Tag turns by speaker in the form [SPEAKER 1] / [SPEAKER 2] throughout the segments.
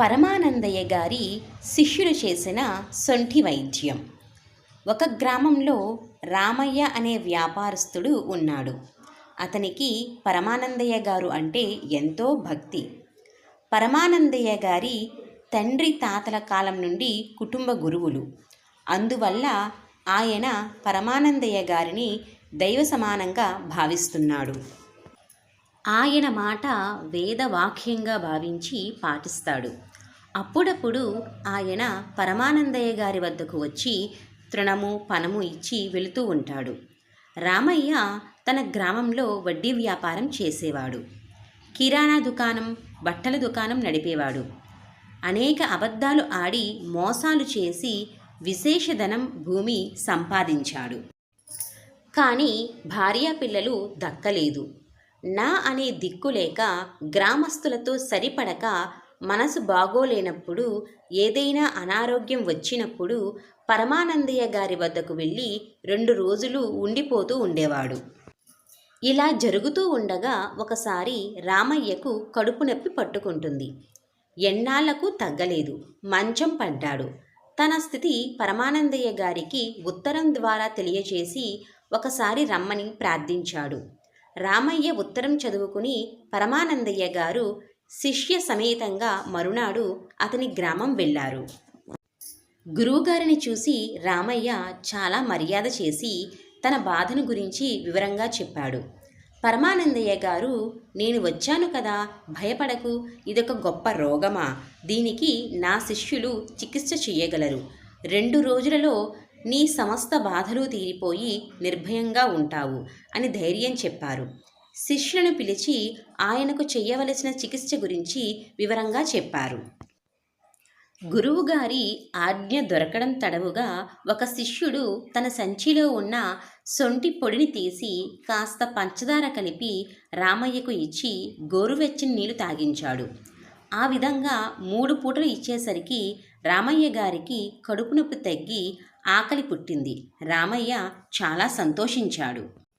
[SPEAKER 1] పరమానందయ్య గారి శిష్యులు చేసిన సొంఠి వైద్యం. ఒక గ్రామంలో రామయ్య అనే వ్యాపారస్తుడు ఉన్నాడు. అతనికి పరమానందయ్య గారు అంటే ఎంతో భక్తి. పరమానందయ్య గారి తండ్రి తాతల కాలం నుండి కుటుంబ గురువులు. అందువల్ల ఆయన పరమానందయ్య గారిని దైవ సమానంగా భావిస్తున్నాడు. ఆయన మాట వేదవాక్యంగా భావించి పాటిస్తాడు. అప్పుడప్పుడు ఆయన పరమానందయ్య గారి వద్దకు వచ్చి తృణము పనము ఇచ్చి వెళుతూ ఉంటాడు. రామయ్య తన గ్రామంలో వడ్డీ వ్యాపారం చేసేవాడు. కిరాణా దుకాణం బట్టల దుకాణం నడిపేవాడు. అనేక అబద్ధాలు ఆడి మోసాలు చేసి విశేషధనం భూమి సంపాదించాడు. కానీ భార్య పిల్లలు దక్కలేదు. నా అనే దిక్కు లేక గ్రామస్తులతో సరిపడక మనసు బాగోలేనప్పుడు ఏదైనా అనారోగ్యం వచ్చినప్పుడు పరమానందయ్య గారి వద్దకు వెళ్ళి రెండు రోజులు ఉండిపోతూ ఉండేవాడు. ఇలా జరుగుతూ ఉండగా ఒకసారి రామయ్యకు కడుపు నొప్పి పట్టుకుంటుంది. ఎన్నాళ్ళకు తగ్గలేదు. మంచం పడ్డాడు. తన స్థితి పరమానందయ్య గారికి ఉత్తరం ద్వారా తెలియచేసి ఒకసారి రమ్మని ప్రార్థించాడు. రామయ్య ఉత్తరం చదువుకుని పరమానందయ్య గారు శిష్య సమేతంగా మరునాడు అతని గ్రామం వెళ్ళారు. గురువుగారిని చూసి రామయ్య చాలా మర్యాద చేసి తన బాధను గురించి వివరంగా చెప్పాడు. పరమానందయ్య గారు నేను వచ్చాను కదా భయపడకు ఇదొక గొప్ప రోగమా దీనికి నా శిష్యులు చికిత్స చేయగలరు. రెండు రోజులలో నీ సమస్త బాధలు తీరిపోయి నిర్భయంగా ఉంటావు అని ధైర్యం చెప్పారు. శిష్యులను పిలిచి ఆయనకు చేయవలసిన చికిత్స గురించి వివరంగా చెప్పారు. గురువుగారి ఆజ్ఞ దొరకడం తడవుగా ఒక శిష్యుడు తన సంచిలో ఉన్న సొంటి పొడిని తీసి కాస్త పంచదార కలిపి రామయ్యకు ఇచ్చి గోరువెచ్చని నీళ్ళు తాగించాడు. ఆ విధంగా మూడు పూటలు ఇచ్చేసరికి రామయ్య గారికి కడుపు నొప్పి తగ్గి ఆకలి పుట్టింది. రామయ్య చాలా సంతోషించాడు.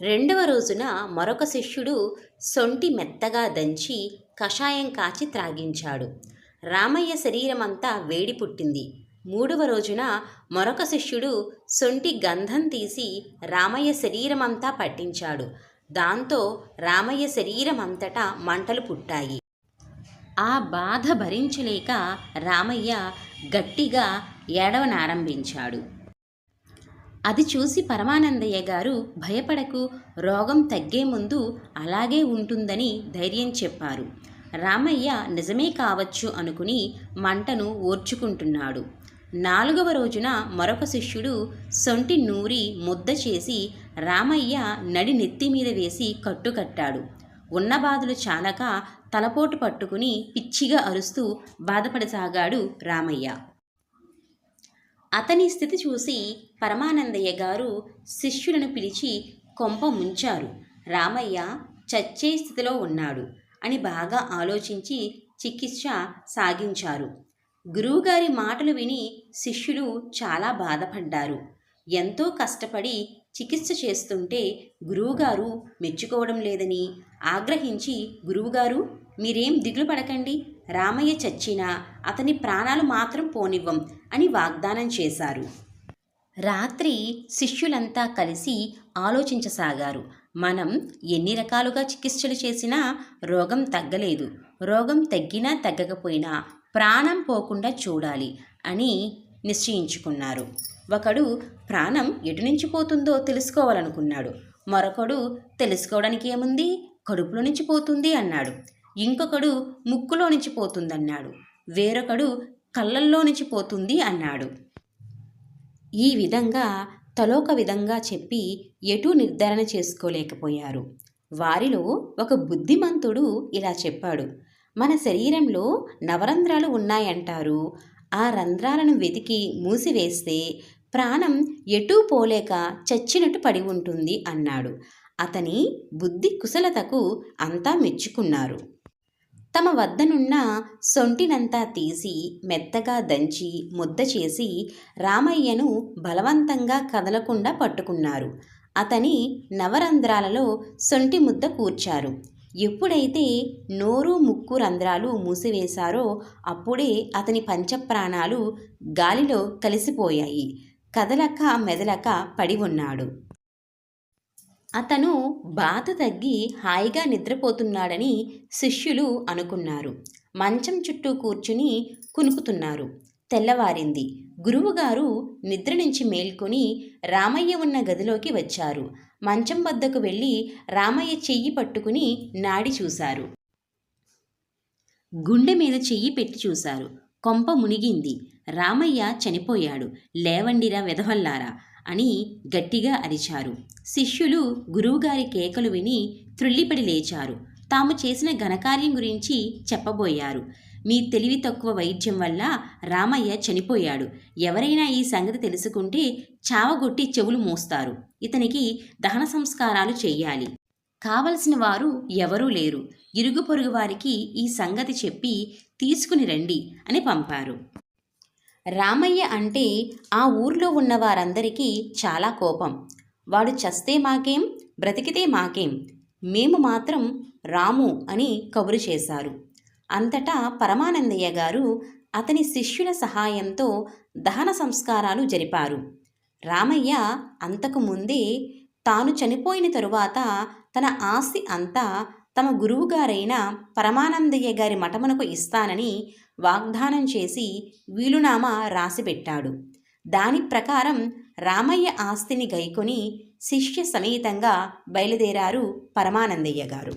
[SPEAKER 1] రెండవ రోజున మరొక శిష్యుడు సొంటి మెత్తగా దంచి కషాయం కాచి త్రాగించాడు. రామయ్య శరీరమంతా వేడి పుట్టింది. మూడవ రోజున మరొక శిష్యుడు సొంటి గంధం తీసి రామయ్య శరీరమంతా పట్టించాడు. దాంతో రామయ్య శరీరమంతటా మంటలు పుట్టాయి. ఆ బాధ భరించలేక రామయ్య గట్టిగా ఏడవనారంభించాడు. అది చూసి పరమానందయ్య గారు భయపడకు రోగం తగ్గే ముందు అలాగే ఉంటుందని ధైర్యం చెప్పారు. రామయ్య నిజమే కావచ్చు అనుకుని మంటను ఓర్చుకుంటున్నాడు. నాలుగవ రోజున మరొక శిష్యుడు సొంటి నూరి ముద్ద చేసి రామయ్య నడి నెత్తి మీద వేసి కట్టుకట్టాడు ఉన్న బాధలు చాలక తలపోటు పట్టుకుని పిచ్చిగా అరుస్తూ బాధపడసాగాడు రామయ్య. అతని స్థితి చూసి పరమానందయ్య గారు శిష్యులను పిలిచి కొంప ముంచారు. రామయ్య చచ్చే స్థితిలో ఉన్నాడు అని బాగా ఆలోచించి చికిత్స సాగించారు. గురువుగారి మాటలు విని శిష్యులు చాలా బాధపడ్డారు. ఎంతో కష్టపడి చికిత్స చేస్తుంటే గురువుగారు మెచ్చుకోవడం లేదని ఆగ్రహించి గురువుగారు మీరేం దిగులు పడకండి. రామయ్య చచ్చినా అతని ప్రాణాలు మాత్రం పోనివ్వం అని వాగ్దానం చేశారు. రాత్రి శిష్యులంతా కలిసి ఆలోచించసాగారు. మనం ఎన్ని రకాలుగా చికిత్సలు చేసినా రోగం తగ్గలేదు. రోగం తగ్గినా తగ్గకపోయినా ప్రాణం పోకుండా చూడాలి అని నిశ్చయించుకున్నారు. ఒకడు ప్రాణం ఎటు నుంచి పోతుందో తెలుసుకోవాలనుకున్నాడు. మరొకడు తెలుసుకోవడానికి ఏముంది? కడుపులో నుంచి పోతుంది అన్నాడు. ఇంకొకడు ముక్కులో నుంచి పోతుందన్నాడు. వేరొకడు కళ్ళల్లో నుంచి పోతుంది అన్నాడు. ఈ విధంగా తలోక విధంగా చెప్పి ఎటూ నిర్ధారణ చేసుకోలేకపోయారు. వారిలో ఒక బుద్ధిమంతుడు ఇలా చెప్పాడు. మన శరీరంలో నవరంధ్రాలు ఉన్నాయంటారు. ఆ రంధ్రాలను వెతికి మూసివేస్తే ప్రాణం ఎటూ పోలేక చచ్చినట్టు పడి ఉంటుంది అన్నాడు. అతని బుద్ధి కుశలతకు అంతా మెచ్చుకున్నారు. తమ వద్దనున్న సొంటినంతా తీసి మెత్తగా దంచి ముద్ద చేసి రామయ్యను బలవంతంగా కదలకుండా పట్టుకున్నారు. అతని నవరంధ్రాలలో సొంటి ముద్ద కూర్చారు. ఎప్పుడైతే నోరు ముక్కు రంధ్రాలు మూసివేశారో అప్పుడే అతని పంచప్రాణాలు గాలిలో కలిసిపోయాయి. కదలక మెదలక పడి ఉన్నాడు. అతను బాధ తగ్గి హాయిగా నిద్రపోతున్నాడని శిష్యులు అనుకున్నారు. మంచం చుట్టూ కూర్చుని కునుకుతున్నారు. తెల్లవారింది. గురువుగారు నిద్ర నుంచి మేల్కొని రామయ్య ఉన్న గదిలోకి వచ్చారు. మంచం వద్దకు వెళ్ళి రామయ్య చెయ్యి పట్టుకుని నాడి చూశారు. గుండె మీద చెయ్యి పెట్టి చూశారు. కొంప మునిగింది. రామయ్య చనిపోయాడు. లేవండిరా వెధవల్లారా. అని గట్టిగా అరిచారు. శిష్యులు గురువుగారి కేకలు విని త్రుళ్ళిపడి లేచారు. తాము చేసిన ఘనకార్యం గురించి చెప్పబోయారు. మీ తెలివి తక్కువ వైద్యం వల్ల రామయ్య చనిపోయాడు. ఎవరైనా ఈ సంగతి తెలుసుకుంటే చావగొట్టి చెవులు మోస్తారు. ఇతనికి దహన సంస్కారాలు చెయ్యాలి. కావలసిన వారు ఎవరూ లేరు. ఇరుగు పొరుగు వారికి ఈ సంగతి చెప్పి తీసుకుని రండి అని పంపారు. రామయ్య అంటే ఆ ఊర్లో ఉన్న వారందరికీ చాలా కోపం. వాడు చస్తే మాకేం బ్రతికితే మాకేం మేము మాత్రం రాము అని కబురు చేశారు. అంతటా పరమానందయ్య గారు అతని శిష్యుల సహాయంతో దహన సంస్కారాలు జరిపారు. రామయ్య అంతకు ముందే తాను చనిపోయిన తరువాత తన ఆస్తి అంతా తమ గురువుగారైన పరమానందయ్య గారి మఠమునకు ఇస్తానని వాగ్దానం చేసి వీలునామా రాసిపెట్టాడు. దాని ప్రకారం రామయ్య ఆస్తిని గైకొని శిష్య సమేతంగా బయలుదేరారు పరమానందయ్య గారు.